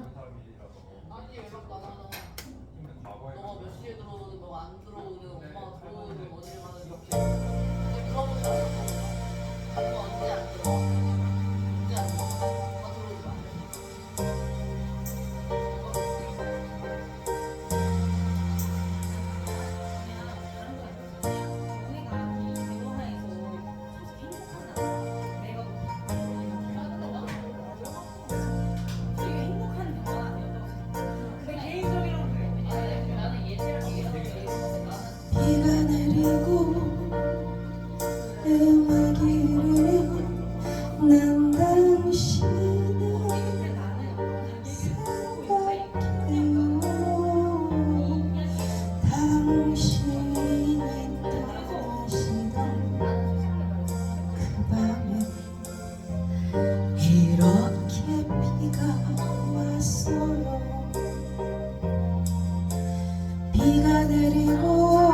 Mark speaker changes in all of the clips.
Speaker 1: 아니 연락 안하
Speaker 2: 비가 내리고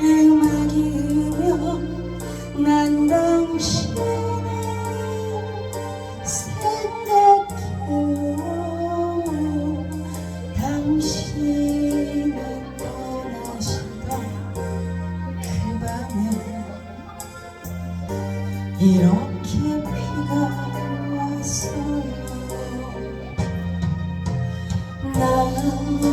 Speaker 2: 음악이 흐르면 난 당신을 생각해요 당신은 떠나시던 그 밤에 이렇 난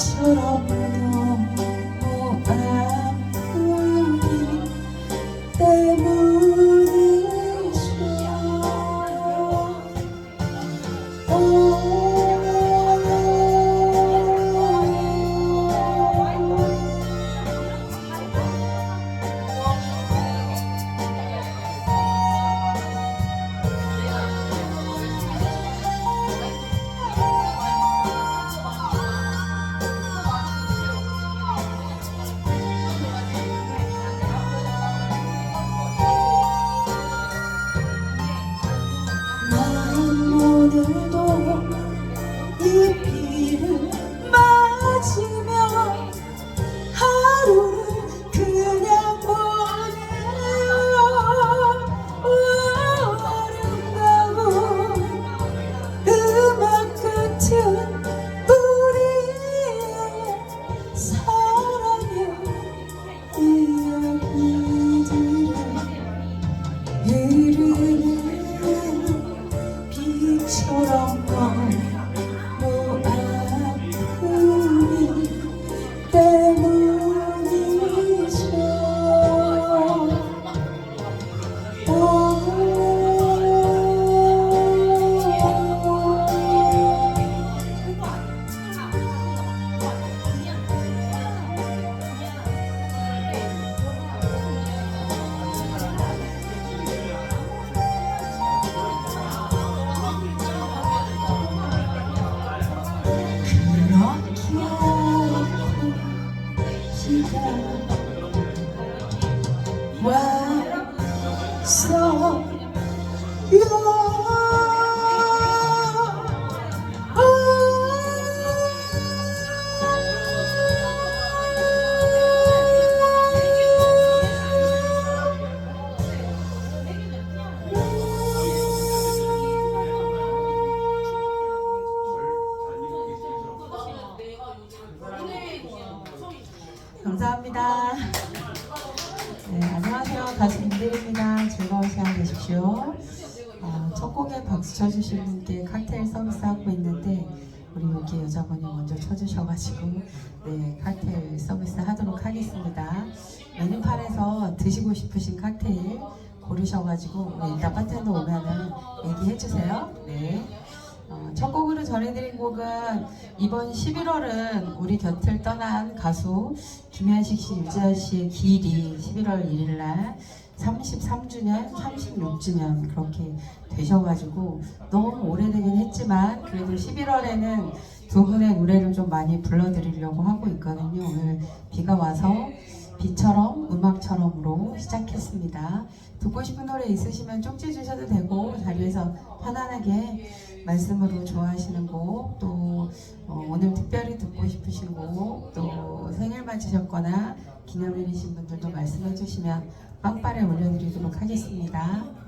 Speaker 2: 비처럼 오 비처럼 감사합니다. 네. 가수 김대리입니다. 즐거운 시간 되십시오. 어, 첫 곡에 박수 쳐주신 분께 칵테일 서비스 하고 있는데 우리 여기 여자분이 먼저 쳐주셔가지고 네 칵테일 서비스 하도록 하겠습니다. 메뉴판에서 드시고 싶으신 칵테일 고르셔가지고 우리 일단 바텐더 오면은 얘기해주세요. 네. 어, 첫 곡으로 전해드린 곡은 이번 11월은 우리 곁을 떠난 가수 김현식 씨, 유지아 씨의 기일이 11월 1일 날 33주년, 36주년 그렇게 되셔가지고 너무 오래되긴 했지만 그래도 11월에는 두 분의 노래를 좀 많이 불러드리려고 하고 있거든요. 오늘 비가 와서 비처럼 음악처럼으로 시작했습니다. 듣고 싶은 노래 있으시면 쪽지 주셔도 되고 자리에서 편안하게 말씀으로 좋아하시는 곡, 또 어, 오늘 특별히 듣고 싶으신 곡, 또 생일 맞으셨거나 기념일이신 분들도 말씀해 주시면 빵빠레 올려드리도록 하겠습니다.